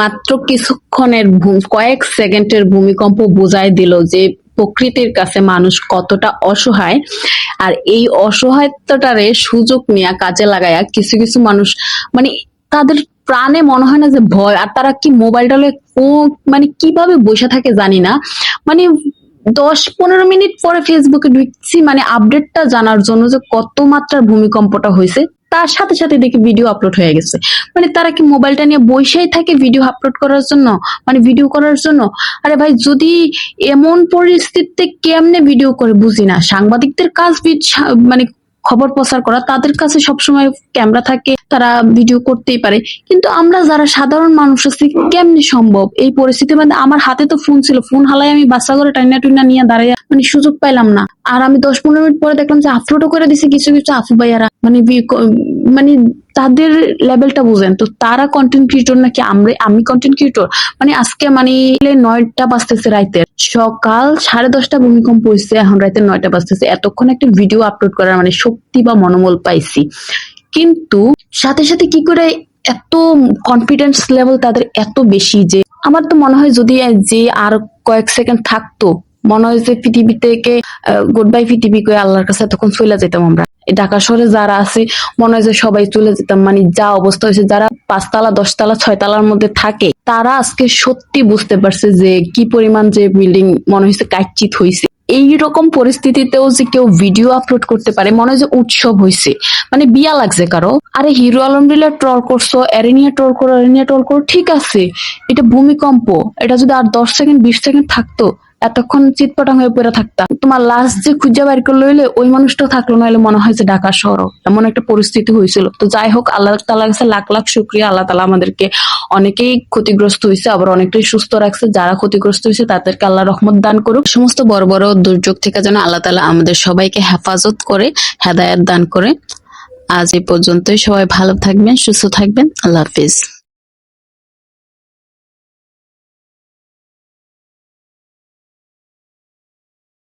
মাত্র কিছুক্ষণের কয়েক সেকেন্ডের ভূমিকম্প বোঝাই দিল যে প্রকৃতির কাছে মানুষ কতটা অসহায়। আর এই অসহায়তাটারে সুযোগ নিয়ে, কাজে লাগায়া কিছু কিছু মানুষ মানে তাদের প্রাণে মনে হয় না যে ভয়, আর তারা কি মোবাইলটা মানে কীভাবে বসে থাকে জানি না। মানে দশ পনেরো মিনিট পরে ফেসবুকে ঢুকছি মানে আপডেটটা জানার জন্য যে কত মাত্রার ভূমিকম্পটা হয়েছে তার সাথে সাথে দেখি ভিডিও আপলোড হয়ে গেছে। মানে তারা কি মোবাইলটা নিয়ে বসেই থাকে ভিডিও আপলোড করার জন্য? মানে ভিডিও করার জন্য? আরে ভাই, যদি এমন পরিস্থিতিতে কেমনে ভিডিও করে বুঝি না? সাংবাদিকদের কাজ মানে খবর প্রচার করা, তাদের কাছে সবসময় ক্যামেরা থাকে। তারা ভিডিও করতেই পারে। কিন্তু আমরা যারা সাধারণ মানুষ আছি, কেমনি সম্ভব? এই পরিস্থিতি মানে আমার হাতে তো ফোন ছিল ফোন হালাই আমি বাচ্চা করে টাইনা টুইনা নিয়ে দাঁড়িয়ে মানে সুযোগ পাইলাম না। আর আমি দশ পনেরো মিনিট পরে দেখলাম যে আপলোডও করে দিছে কিছু কিছু আফু ভাইয়ারা। মানে মানে তাদের লেভেলটা বুঝেন তো, তারা কন্টেন্ট ক্রিয়েটর নাকি আমরা আমি কন্টেন্ট ক্রিয়েটর মানে আজকে মানে নয়টা বাজতেছে রাইতের সকাল সাড়ে দশটা ভূমিকম্প হয়েছে এখন রাতে নয়টা বাজতেছে। এতক্ষণ একটা ভিডিও আপলোড করার মানে শক্তি বা মনোবল পাইছি। কিন্তু সাথে সাথে কি করে এত কনফিডেন্স লেভেল তাদের এত বেশি যে, আমার তো মনে হয় যদি যে আর কয়েক সেকেন্ড থাকতো, মনে হয় যে পৃথিবী থেকে গুড বাই পৃথিবী করে আল্লাহর কাছে তখন চলে যেতাম আমরা। ঢাকা শহরে যারা আছে, মনে হয় যে সবাই চলে যেতাম। মানে যা অবস্থা হয়েছে, যারা পাঁচতলা, দশতলা, ছয়তলার মধ্যে থাকে, তারা আজকে সত্যি বুঝতে পারছে যে কি পরিমাণ যে বিল্ডিং মনে হয়েছে কাইচিত হয়েছে এইরকম পরিস্থিতিতেও যে কেউ ভিডিও আপলোড করতে পারে, মনে হয় যে উৎসব হয়েছে মানে বিয়া লাগছে কারও। আরে হিরো আলম রিলা ট্রল করছ এরে ট্রল করো এরে ট্রল করো, ঠিক আছে। এটা ভূমিকম্প। এটা যদি আর দশ সেকেন্ড বিশ সেকেন্ড থাকতো এতক্ষণ চিৎপটাং হয়ে পড়ে থাকতাম। তোমার লাস্ট যে খুঁজে বাইর করলে হইলে ওই মানুষটা থাকল না মনে হয় যে ঢাকা শহর। এমন একটা পরিস্থিতি হয়েছিল। তো যাই হোক, আল্লাহ তালার কাছে লাখ লাখ শুক্রিয়া। আল্লাহ তালা আমাদেরকে অনেকেই ক্ষতিগ্রস্ত হয়েছে আবার অনেকটাই সুস্থ রাখছে। যারা ক্ষতিগ্রস্ত হয়েছে তাদেরকে আল্লাহ রহমত দান করুক। সমস্ত বড় বড় দুর্যোগ থেকে যেন আল্লাহ তালা আমাদের সবাইকে হেফাজত করে, হেদায়াত দান করে। আজ এই পর্যন্তই। সবাই ভালো থাকবেন, সুস্থ থাকবেন। আল্লাহ হাফিজ।